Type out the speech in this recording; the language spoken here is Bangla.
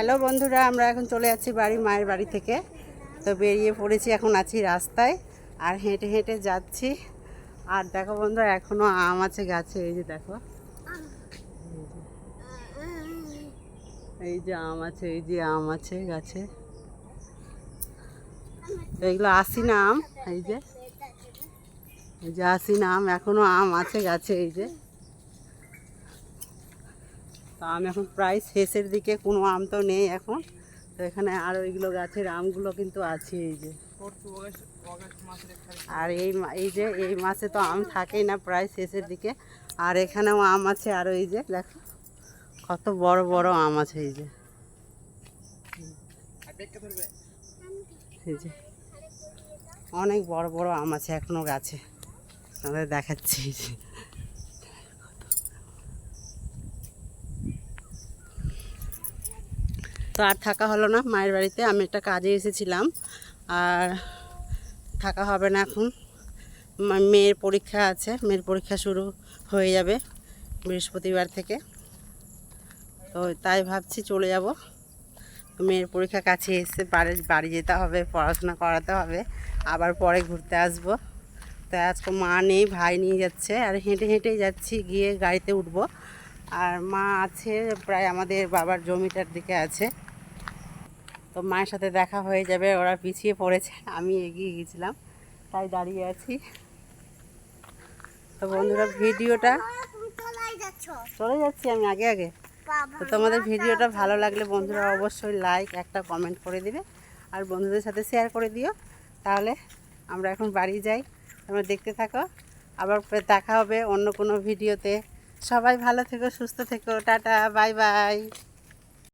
হ্যালো বন্ধুরা, আমরা এখন চলে যাচ্ছি বাড়ি, মায়ের বাড়ি থেকে। তো বেরিয়ে পড়েছি এখন আছি রাস্তায় আর হেঁটে হেঁটে যাচ্ছি। আর দেখো বন্ধু এখনও আম আছে গাছে, এই যে দেখো। এই যে আম আছে, এই যে আম আছে গাছে। এগুলো আসি না আম, এই যে। এই যে আসি না আম, এখনও আম আছে গাছে, এই যে। তো আম এখন প্রায় শেষের দিকে, কোনো আম তো নেই এখন। তো এখানে আরও ওইগুলো গাছের আমগুলো কিন্তু আছে এই যে। আর এই এই যে, এই মাসে তো আম থাকেই না প্রায় শেষের দিকে। আর এখানেও আম আছে, আর এই যে দেখো, কত বড় বড় আম আছে এই যে। এই যে, অনেক বড় বড় আম আছে এখনও গাছে। আমাদের দেখাচ্ছি এই যে তো আর থাকা হলো না। মায়ের বাড়িতে আমি একটা কাজে এসেছিলাম। আর থাকা হবে না এখন। মেয়ের পরীক্ষা আছে। মেয়ের পরীক্ষা শুরু হয়ে যাবে বৃহস্পতিবার থেকে। তো তাই ভাবছি চলে যাব। মেয়ের পরীক্ষা কাছে এসে বাড়ি বাড়ি যেতে হবে, পড়াশোনা করাতে হবে। আবার পরে ঘুরতে আসব। তো আজকে মা নেই, ভাই নিয়ে যাচ্ছে। আর হেঁটে, হেঁটেই যাচ্ছি, গিয়ে গাড়িতে উঠবো। আর মা আছে, প্রায় আমাদের বাবার জমিটার দিকে আছে। তো মায়ের সাথে দেখা হয়ে যাবে ওরা পিছিয়ে পড়েছে আমি এগিয়ে গেছিলাম তাই দাঁড়িয়ে আছি। তো বন্ধুরা ভিডিওটা চলে যাচ্ছি আমি আগে আগে। তো তোমাদের ভিডিওটা ভালো লাগলে বন্ধুরা অবশ্যই লাইক একটা কমেন্ট করে দিবে আর বন্ধুদের সাথে শেয়ার করে দিও। তাহলে আমরা এখন বাড়ি যাই। তোমরা দেখতে থাকো। আবার দেখা হবে অন্য কোনো ভিডিওতে। সবাই ভালো থেকো সুস্থ থেকো। Tata bye bye